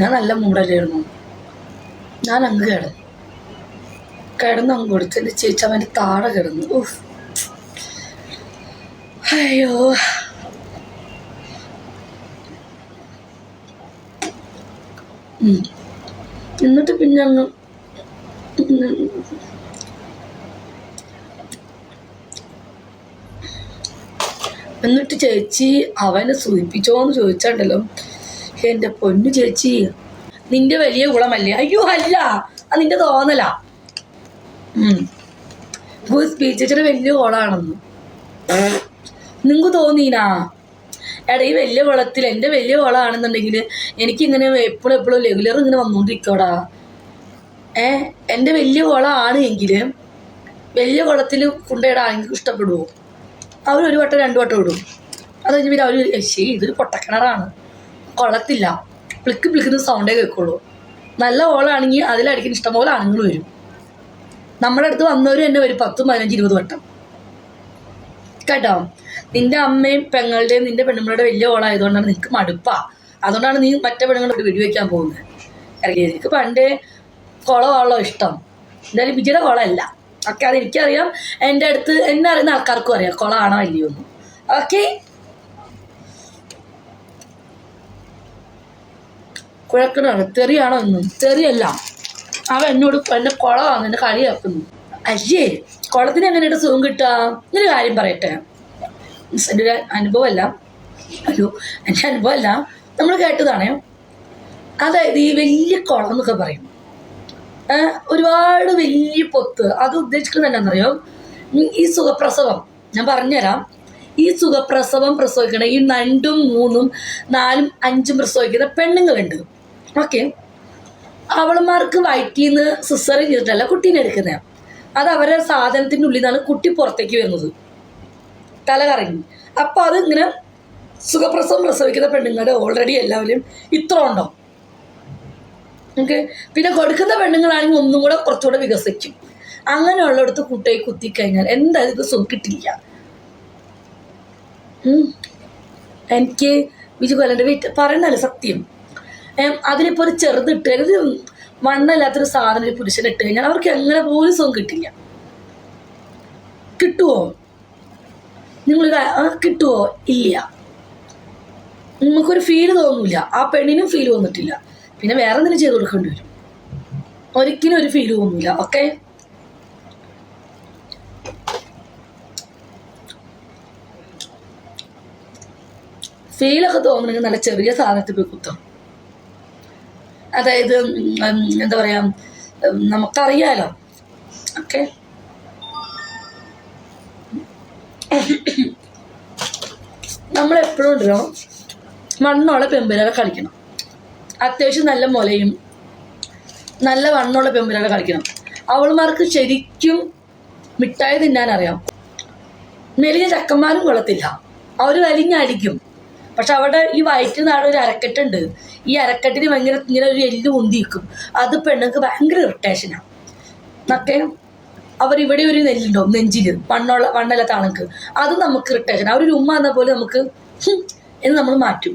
ഞാൻ നല്ല മൂടലായിരുന്നു. ഞാൻ അങ്ങ് കിടന്നു കിടന്ന് അങ്ങ് കൊടുത്തു എന്റെ ചേച്ചി അവന്റെ താഴെ കിടന്നു. അയ്യോ. എന്നിട്ട് പിന്നെ അങ്ങ് എന്നിട്ട് ചേച്ചി അവനെ സൂചിപ്പിച്ചോന്ന് ചോദിച്ചാണ്ടല്ലോ. എന്റെ പൊന്നു ചേച്ചി. നിന്റെ വലിയ കുളമല്ലേ അയ്യോ അല്ല. അത് നിന്റെ തോന്നലാ. ചേച്ചിയുടെ വലിയ കുളമാണെന്ന് നിങ്ങൾക്ക് തോന്നീനാ? എടാ ഈ വലിയ കുളത്തിൽ എന്റെ വലിയ കുളമാണെന്നുണ്ടെങ്കിൽ എനിക്കിങ്ങനെ എപ്പോഴും എപ്പോഴും ലെഗുലർ ഇങ്ങനെ വന്നുകൊണ്ടിരിക്കോടാ ഏ? എന്റെ വലിയ കുളമാണ് എങ്കിൽ വലിയ കുളത്തിൽ കൊണ്ടുപോയിടാൻ എനിക്ക് ഇഷ്ടപ്പെടുമോ അവരൊരു വട്ടം രണ്ട് വട്ടം ഇടും. അത് കഴിഞ്ഞ് പിന്നെ അവർ ശരി ഇതൊരു പൊട്ടക്കിണറാണ്. കൊള്ളത്തില്ല. പ്ലിക്ക് പ്ലിക്കുന്ന സൗണ്ടേ കേൾക്കുള്ളൂ. നല്ല ഓളാണെങ്കിൽ അതിലടിക്കുന്ന ഇഷ്ടംപോലെ ആണുങ്ങൾ വരും. നമ്മുടെ അടുത്ത് വന്നവർ തന്നെ ഒരു പത്തും പതിനഞ്ച് ഇരുപത് വട്ടം. കേട്ടോ? നിന്റെ അമ്മയും പെങ്ങളുടെയും നിന്റെ പെണ്ണുങ്ങളുടെ വലിയ ഓളായതുകൊണ്ടാണ് നിനക്ക് മടുപ്പാ. അതുകൊണ്ടാണ് നീ മറ്റേ പെണ്ണുങ്ങളോട് വെടിവെക്കാൻ പോകുന്നത്. ഇറങ്ങി എനിക്ക് പണ്ടേ കുളമാണല്ലോ ഇഷ്ടം. എന്തായാലും വിജയുടെ കുളമല്ല. ഒക്കെ അത് എനിക്കറിയാം. എന്റെ അടുത്ത് എന്നെ അറിയുന്ന ആൾക്കാർക്കും അറിയാം. കുളമാണോ അല്ലയോ എന്ന് ഓക്കെ? കുഴക്കണാണ് തെറിയാണോ എന്നും. തെറിയല്ല. അവൻ എന്നോട് എന്നെ കുളമാണ് എന്നെ കളിയാക്കുന്നു. അയ്യേ കുളത്തിന് എങ്ങനെയാണ് സുഖം കിട്ടുക ഒരു കാര്യം പറയട്ടെ. എന്റെ ഒരു അനുഭവമല്ല. ഒരു എന്റെ അനുഭവമല്ല. നമ്മൾ കേട്ടതാണേ. അതായത് ഈ വലിയ കുളം എന്നൊക്കെ പറയും. ഒരുപാട് വലിയ പൊത്ത്. അത് ഉദ്ദേശിക്കുന്നത് എന്താണെന്നറിയോ? ഈ സുഖപ്രസവം. ഞാൻ പറഞ്ഞുതരാം. ഈ സുഖപ്രസവം പ്രസവിക്കണ ഈ രണ്ടും മൂന്നും നാലും അഞ്ചും പ്രസവിക്കുന്ന പെണ്ണുങ്ങളുണ്ട്. ഓക്കെ. അവളുമാർക്ക് വയറ്റിൽ നിന്ന് സിസറിൻ ചെയ്തിട്ടല്ല കുട്ടീനെ എടുക്കുന്നത് അത് അവരെ സാധനത്തിന്റെ ഉള്ളിൽ നിന്നാണ് കുട്ടി പുറത്തേക്ക് വരുന്നത്. തല കറങ്ങി. അപ്പോൾ അതിങ്ങനെ സുഖപ്രസവം പ്രസവിക്കുന്ന പെണ്ണുങ്ങളുടെ ഓൾറെഡി എല്ലാവരും ഇത്ര ഉണ്ടോ? ഓക്കെ. പിന്നെ കൊടുക്കുന്ന പെണ്ണുങ്ങളാണെങ്കിൽ ഒന്നും കൂടെ കുറച്ചുകൂടെ വികസിക്കും. അങ്ങനെയുള്ളിടത്ത് കുട്ടിയെ കുത്തിക്കഴിഞ്ഞാൽ എന്തായാലും ഇത് സുഖം കിട്ടില്ല. എനിക്ക് വിജു കൊല്ലന്റെ വീട്ടിൽ പറയുന്നതല്ല സത്യം? അതിലിപ്പോൾ ഒരു ചെറുതിട്ട് ഒരു മണ്ണല്ലാത്തൊരു സാധനം ഒരു പുരുഷൻ ഇട്ട് കഴിഞ്ഞാൽ അവർക്ക് എങ്ങനെ പോലും സുഖം കിട്ടില്ല. കിട്ടുമോ നിങ്ങൾ കിട്ടുമോ ഇല്ല. നമുക്കൊരു ഫീൽ തോന്നൂല. ആ പെണ്ണിനും ഫീൽ വന്നിട്ടില്ല പിന്നെ വേറെ എന്തെങ്കിലും ചെയ്ത് കൊടുക്കേണ്ടി വരും. ഒരിക്കലും ഒരു ഫീൽ തോന്നൂല. ഓക്കെ ഫീലൊക്കെ തോന്നണമെങ്കിൽ നല്ല ചെറിയ സാധനത്തിൽ പോയി കുത്തണം. അതായത് എന്താ പറയാ നമുക്കറിയാലോ. ഓക്കെ? നമ്മളെപ്പോഴും ഉണ്ടല്ലോ മണ്ണുള്ള പെമ്പിലാളെ കളിക്കണം. അത്യാവശ്യം നല്ല മുലയും നല്ല വണ്ണമുള്ള പെമ്പിലാളെ കളിക്കണം. അവൾമാർക്ക് ശരിക്കും മിഠായി തിന്നാൻ അറിയാം മെലിഞ്ഞ ചക്കന്മാരും കൊള്ളത്തില്ല. അവർ വലിഞ്ഞടിക്കും. പക്ഷെ അവിടെ ഈ വയറ്റിൽ നാട് ഒരു അരക്കെട്ടുണ്ട്. ഈ അരക്കെട്ടിന് ഭയങ്കര ഇങ്ങനെ ഒരു എല്ല് ഉന്തിക്കും അത് പെണ്ണുങ്ങൾക്ക് ഭയങ്കര ഇറിറ്റേഷനാണ് അവർ ഇവിടെ ഒരു നെല്ലുണ്ടാവും നെഞ്ചിൽ. വണ്ണുള്ള വണ്ണല്ലാത്ത താണുക്ക് അത് നമുക്ക് ഇറിറ്റേഷൻ ആ ഒരു ഉമ്മ എന്ന പോലെ നമുക്ക് എന്ന് നമ്മൾ മാറ്റും.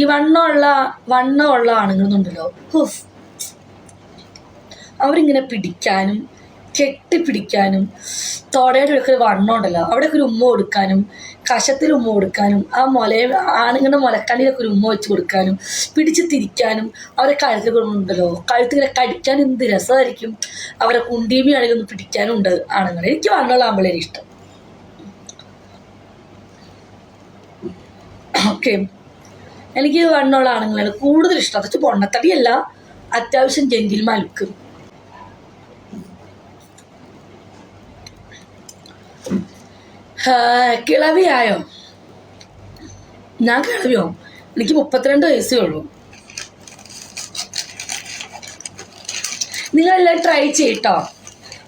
ഈ വണ്ണമുള്ള വണ്ണമുള്ള ആണുങ്ങളുണ്ടല്ലോ ഹുഫ്. അവരിങ്ങനെ പിടിക്കാനും കെട്ടിപ്പിടിക്കാനും തോടയുടെ ഒക്കെ വണ്ണം ഉണ്ടല്ലോ അവിടെയൊക്കെ ഒരു ഉമ്മ കൊടുക്കാനും കഷത്തിൽ ഉമ്മ കൊടുക്കാനും ആ മുല ആണുങ്ങളുടെ മുലക്കണ്ണിലൊക്കെ ഒരു ഉമ്മ വെച്ച് കൊടുക്കാനും പിടിച്ച് തിരിക്കാനും അവരെ കഴുത്തിൽ ഉണ്ടല്ലോ കഴുത്തിങ്ങനെ കടിക്കാൻ എന്ത് രസമായിരിക്കും? അവരെ കുണ്ടീമി ആണെങ്കിൽ ഒന്ന് പിടിക്കാനും ഉണ്ട് ആണുങ്ങൾ എനിക്ക് വണ്ണമുള്ള ആമ്പിളേരെ ഇഷ്ടം. ഓക്കെ. എനിക്ക് വണ്ണമുള്ള ആണുങ്ങളാണ് കൂടുതൽ ഇഷ്ടം. അതൊക്കെ പൊണ്ണത്തടിയല്ല അത്യാവശ്യം ജെങ്കിൽ ലുക്ക് കിളവിയായോ? ഞാൻ കിളവിയോ? എനിക്ക് മുപ്പത്തിരണ്ട് വയസ്സേ ഉള്ളൂ. നിങ്ങളെല്ലാം ട്രൈ ചെയ്യട്ടോ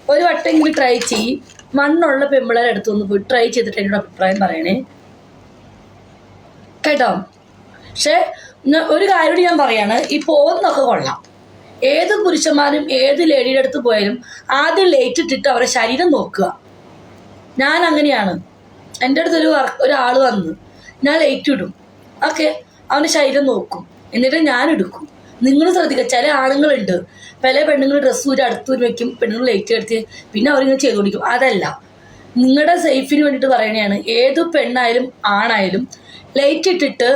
ഒരു വട്ടെങ്കിലും ട്രൈ ചെയ്യ്. മണ്ണുള്ള പെമ്പിളരെ അടുത്തൊന്ന് പോയി ട്രൈ ചെയ്തിട്ട് എന്നോട് അഭിപ്രായം പറയണേ. കേട്ടോ? പക്ഷേ ഒരു കാര്യം ഞാൻ പറയാണ്. ഈ പോകുന്നൊക്കെ കൊള്ളാം. ഏത് പുരുഷന്മാരും ഏത് ലേഡിയുടെ അടുത്ത് പോയാലും ആദ്യം ലേറ്റ് ഇട്ടിട്ട് അവരെ ശരീരം നോക്കുക. ഞാൻ അങ്ങനെയാണ് എന്റെ അടുത്തൊരു ഒരാൾ വന്ന് ഞാൻ ലൈറ്റ് ഇടും. ഓക്കെ? അവന്റെ ശരീരം നോക്കും. എന്നിട്ട് ഞാൻ എടുക്കും. നിങ്ങൾ ശ്രദ്ധിക്കുക ചില ആണുങ്ങളുണ്ട്. പല പെണ്ണുങ്ങൾ ഡ്രസ്സ് ഊരി അടുത്തൂരി വെക്കും പെണ്ണുങ്ങൾ ലൈറ്റ് എടുത്ത് പിന്നെ അവരിങ്ങനെ ചെയ്തു കൊടുക്കും. അതല്ല. നിങ്ങളുടെ സേഫിന് വേണ്ടിയിട്ട് പറയണതാണ് ഏത് പെണ്ണായാലും ആണായാലും ലൈറ്റ് ഇട്ടിട്ട്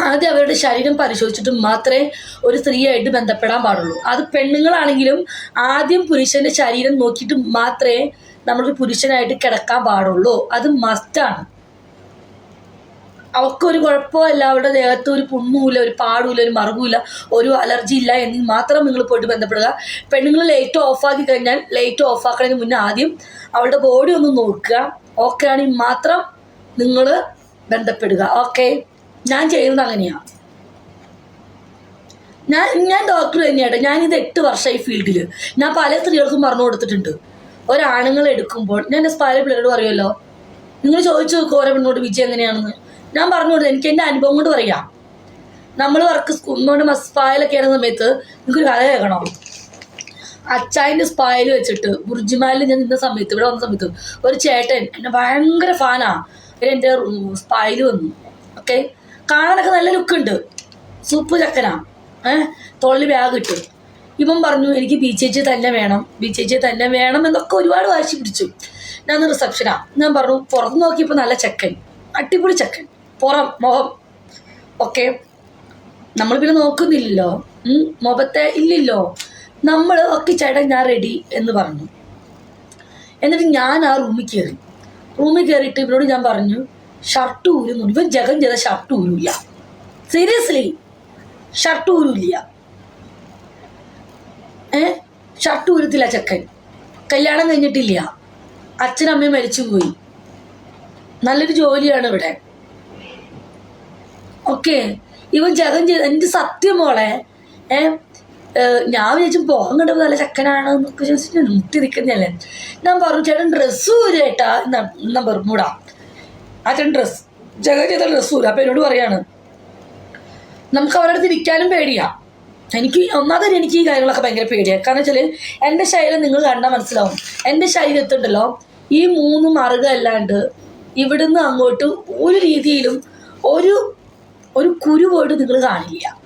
ആദ്യം അവരുടെ ശരീരം പരിശോധിച്ചിട്ട് മാത്രമേ ഒരു സ്ത്രീയായിട്ട് ബന്ധപ്പെടാൻ പാടുള്ളൂ. അത് പെണ്ണുങ്ങളാണെങ്കിലും ആദ്യം പുരുഷന്റെ ശരീരം നോക്കിയിട്ട് മാത്രമേ നമ്മളൊരു പുരുഷനായിട്ട് കിടക്കാൻ പാടുള്ളൂ. അത് മസ്റ്റാണ് അവർക്കൊരു കുഴപ്പമില്ല അവരുടെ ദേഹത്ത് ഒരു പുണ്ണുമില്ല ഒരു പാടുമില്ല ഒരു മറുകുമില്ല ഒരു അലർജി ഇല്ല എന്ന് മാത്രം നിങ്ങൾ പോയിട്ട് ബന്ധപ്പെടുക. പെണ്ണുങ്ങൾ ലൈറ്റ് ഓഫാക്കി കഴിഞ്ഞാൽ ലൈറ്റ് ഓഫാക്കുന്നതിന് മുന്നേ ആദ്യം അവളുടെ ബോഡി ഒന്ന് നോക്കുക. ഓക്കെ ആണെങ്കിൽ മാത്രം നിങ്ങൾ ബന്ധപ്പെടുക. ഓക്കെ ഞാൻ ചെയ്യുന്നത് അങ്ങനെയാണ് ഞാൻ ഞാൻ ഡോക്ടർ തന്നെയാട്ടെ. ഞാനിത് എട്ട് വർഷമായി ഫീൽഡിൽ ഞാൻ പല സ്ത്രീകൾക്കും പറഞ്ഞു കൊടുത്തിട്ടുണ്ട്. ഒരാണുങ്ങൾ എടുക്കുമ്പോൾ ഞാൻ എന്റെ സ്പാല പിള്ളേരോട് പറയുമല്ലോ നിങ്ങൾ ചോദിച്ചു നോക്കും ഓരോ പെണ്ണോട് വിജയം എങ്ങനെയാണെന്ന്. ഞാൻ പറഞ്ഞു കൊടുത്തത് എനിക്ക് എന്റെ അനുഭവം കൊണ്ട് പറയാം. നമ്മൾ വർക്ക് സ്കൂളിനോട് സ്പായിലൊക്കെ ആയിരുന്ന സമയത്ത് നിങ്ങൾക്ക് കഥ കേൾക്കണം. അച്ചായന്റെ സ്പായിൽ വെച്ചിട്ട് ബുർജിമാലിൽ ഞാൻ നിന്ന സമയത്ത് ഇവിടെ വന്ന സമയത്ത് ഒരു ചേട്ടൻ എന്നെ ഭയങ്കര ഫാനാ എന്റെ സ്പായിൽ വന്നു. ഓക്കെ കാണാനൊക്കെ നല്ല ലുക്കുണ്ട് സൂപ്പ് ചക്കനാ. ഏഹ്? തൊള്ളി ബാഗ് ഇട്ട്. ഇവൻ പറഞ്ഞു എനിക്ക് ബി ചേച്ചി തന്നെ വേണം ബി ചേച്ചി തന്നെ വേണം എന്നൊക്കെ ഒരുപാട് വാശി പിടിച്ചു. ഞാൻ റിസപ്ഷനാ ഞാൻ പറഞ്ഞു പുറത്ത് നോക്കിയപ്പോൾ നല്ല ചെക്കൻ അടിപൊളി ചെക്കൻ പുറം മുഖം ഓക്കെ നമ്മൾ പിന്നെ നോക്കുന്നില്ലല്ലോ മുഖത്തെ ഇല്ലല്ലോ. നമ്മൾ ഒക്കെ ചേട്ടൻ ഞാൻ റെഡി എന്ന് പറഞ്ഞു. എന്നിട്ട് ഞാൻ ആ റൂമിൽ കയറി റൂമിൽ കയറിയിട്ട് ഇവരോട് ഞാൻ പറഞ്ഞു ഷർട്ട് ഊരുന്നു. ഇവൻ ജഗൻ ചെയ്ത ഷർട്ട് ഊരില്ല. സീരിയസ്ലി ഷർട്ട് ഊരില്ല. ഏ ഷർട്ട് ഊരത്തില്ല ചെക്കൻ. കല്യാണം കഴിഞ്ഞിട്ടില്ല. അച്ഛനമ്മയും മരിച്ചു പോയി. നല്ലൊരു ജോലിയാണ് ഇവിടെ. ഓക്കെ. ഇവൻ ജഗൻ ചെയ്ത് എന്റെ സത്യം മോളെ? ഏ ഞാൻ വിചാരിച്ചു പോകാൻ കണ്ടപ്പോൾ നല്ല ചെക്കനാണ് എന്നൊക്കെ ചോദിച്ചിട്ട് മുട്ടി നിൽക്കുന്നല്ലേ ഞാൻ പറഞ്ഞു ചേട്ടൻ ഡ്രസ്സ് ഊരേട്ടാ എന്നാ മൂടാ. ആ ചേട്ടൻ ഡ്രസ്സ് ജഗൻ ചെയ്ത ഡ്രസ്സ് ഊര. അപ്പം എന്നോട് പറയാണ് നമുക്ക് അവരുടെ അടുത്ത് ഇരിക്കാനും പേടിയാ. എനിക്ക് ഒന്നാമതൊരു എനിക്ക് ഈ കാര്യങ്ങളൊക്കെ ഭയങ്കര പേടിയാണ് കാരണം വെച്ചാൽ എന്റെ ശരീരം നിങ്ങൾ കണ്ടാൽ മനസ്സിലാവും. എന്റെ ശരീരത്തുണ്ടല്ലോ ഈ മൂന്ന് മാർഗം അല്ലാണ്ട് ഇവിടുന്ന് അങ്ങോട്ട് ഒരു രീതിയിലും ഒരു ഒരു കുരു നിങ്ങൾ കാണില്ല.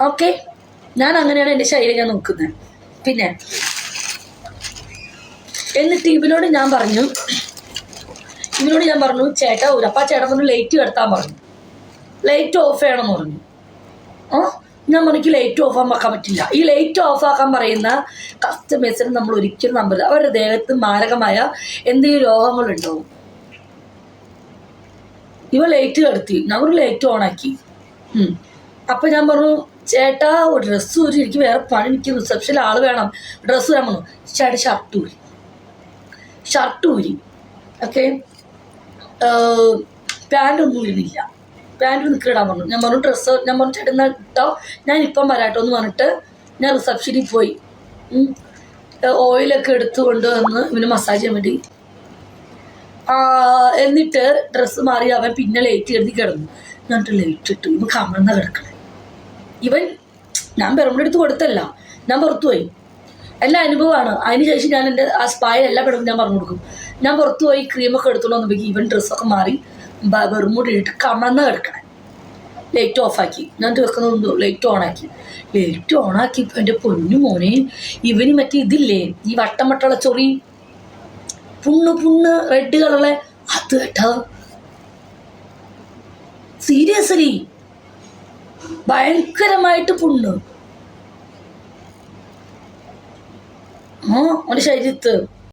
ഓക്കെ? ഞാൻ അങ്ങനെയാണ് എന്റെ ശരീരം ഞാൻ നോക്കുന്നത്. പിന്നെ എന്നിട്ട് ഇവനോട് ഞാൻ പറഞ്ഞു. ഇവനോട് ഞാൻ പറഞ്ഞു ചേട്ടാ ഒരു അപ്പം ചേട്ടൻ പറഞ്ഞു ലൈറ്റ് കിടത്താൻ പറഞ്ഞു. ലൈറ്റ് ഓഫ് ചെയ്യണമെന്ന് പറഞ്ഞു. ആ? ഞാൻ എനിക്ക് ലൈറ്റ് ഓഫ് ആക്കാൻ പറ്റില്ല. ഈ ലൈറ്റ് ഓഫ് ആക്കാൻ പറയുന്ന കസ്റ്റമേഴ്സിന് നമ്മൾ ഒരിക്കലും നമ്പർ അവരുടെ ദേഹത്ത് മാരകമായ എന്തെങ്കിലും രോഗങ്ങളുണ്ടാവും ഇവ ലൈറ്റ് കടത്തി. ഞാൻ ഒരു ലൈറ്റ് ഓണാക്കി അപ്പൊ ഞാൻ പറഞ്ഞു ചേട്ടാ ഒരു ഡ്രസ്സ് ഒരു എനിക്ക് വേറെ പണി എനിക്ക് റിസപ്ഷനിൽ ആൾ വേണം. ഡ്രസ്സ് പറഞ്ഞു. ചേട്ടാ ഷർട്ട് ഊരി. ഷർട്ട് ഊരി. ഓക്കെ പാന്റ് ഒന്നും ഊരുന്നില്ല പാന്റ് നിൽക്കിടാൻ പറഞ്ഞു. ഞാൻ പറഞ്ഞു ഡ്രസ്സ് ഞാൻ പറഞ്ഞു ചേട്ടൻ ഇട്ടോ? ഞാൻ ഇപ്പം വരാട്ടോ എന്ന് പറഞ്ഞിട്ട് ഞാൻ റിസപ്ഷനിൽ പോയി. ഓയിലൊക്കെ എടുത്ത് കൊണ്ടുവന്ന് ഇവന് മസാജ് ചെയ്യാൻ വേണ്ടി. എന്നിട്ട് ഡ്രസ്സ് മാറി അവൻ പിന്നെ ലൈറ്റ് എഴുതി കിടന്നു. എന്നിട്ട് ലൈറ്റ് ഇട്ടു. ഇവൻ കമഴ്ന്ന കിടക്കണേ. ഇവൻ ഞാൻ പെറമ്പിന്റെ എടുത്ത് കൊടുത്തല്ല. ഞാൻ പുറത്തു പോയി. എല്ലാ അനുഭവമാണ്. അതിന് ശേഷം ഞാൻ എന്റെ ആ സ്പായ എല്ലാ പെടുമ്പോൾ ഞാൻ പറഞ്ഞു കൊടുക്കും. ഞാൻ പുറത്തു പോയി ക്രീമൊക്കെ എടുത്തോളൂ എന്നുണ്ടെങ്കിൽ ഇവൻ ഡ്രസ്സൊക്കെ മാറി. വെറുമൂടി ഇട്ട് കമഴ്ന്ന കിടക്കണേ. ലൈറ്റ് ഓഫാക്കി ഞാൻ തീർക്കുന്നതൊന്നും ലൈറ്റ് ഓണാക്കി ലൈറ്റ് ഓണാക്കി ഇപ്പം എന്റെ പൊന്നു മോനെ ഇവന് മറ്റേ ഇതില്ലേ? ഈ വട്ടം വട്ടമുള്ള ചൊറി. പുണ്ണ് പുണ്ണ് റെഡ് കളറിലെ അത് കേട്ടോ. സീരിയസ്ലി ഭയങ്കരമായിട്ട് പുണ്ണ്. ആ ഒരു ശരീരത്ത്.